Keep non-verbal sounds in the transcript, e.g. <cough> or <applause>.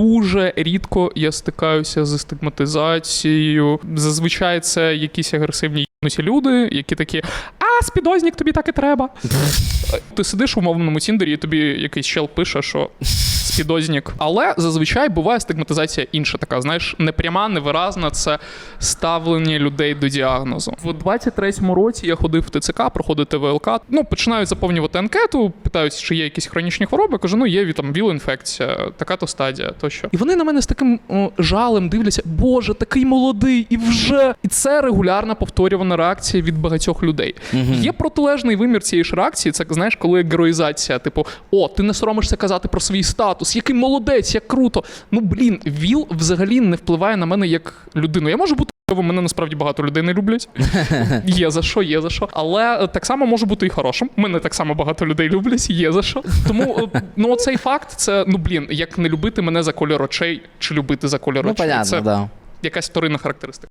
дуже рідко я стикаюся з стигматизацією. Зазвичай це якісь агресивні люди, які такі: спідознік, тобі так і треба. <laughs> Ти сидиш у мовному тіндері, і тобі якийсь чел пише, що спідознік. Але зазвичай буває стигматизація інша така, знаєш, непряма, невиразна. Це ставлення людей до діагнозу. В 23-му році я ходив в ТЦК, проходив ТВЛК. Ну, починають заповнювати анкету, питають, чи є якісь хронічні хвороби. Я кажу, ну є там віл-інфекція, така то стадія, тощо. І вони на мене з таким о, жалем дивляться: Боже, такий молодий, і вже. І це регулярна повторювана реакція від багатьох людей. Є протилежний вимір цієї ж реакції. Це знаєш, коли героїзація, типу, о, ти не соромишся казати про свій статус, який молодець, як круто. Ну блін, ВІЛ взагалі не впливає на мене як людину. Я можу бути. Мене насправді багато людей не люблять. <laughs> Є за що, є за що. Але е, так само може бути і хорошим. Мене так само багато людей люблять, є за що. Тому е, ну цей факт, це ну блін, як не любити мене за кольор очей чи любити за кольор Ну, очей. понятно, це да. якась вторинна характеристика.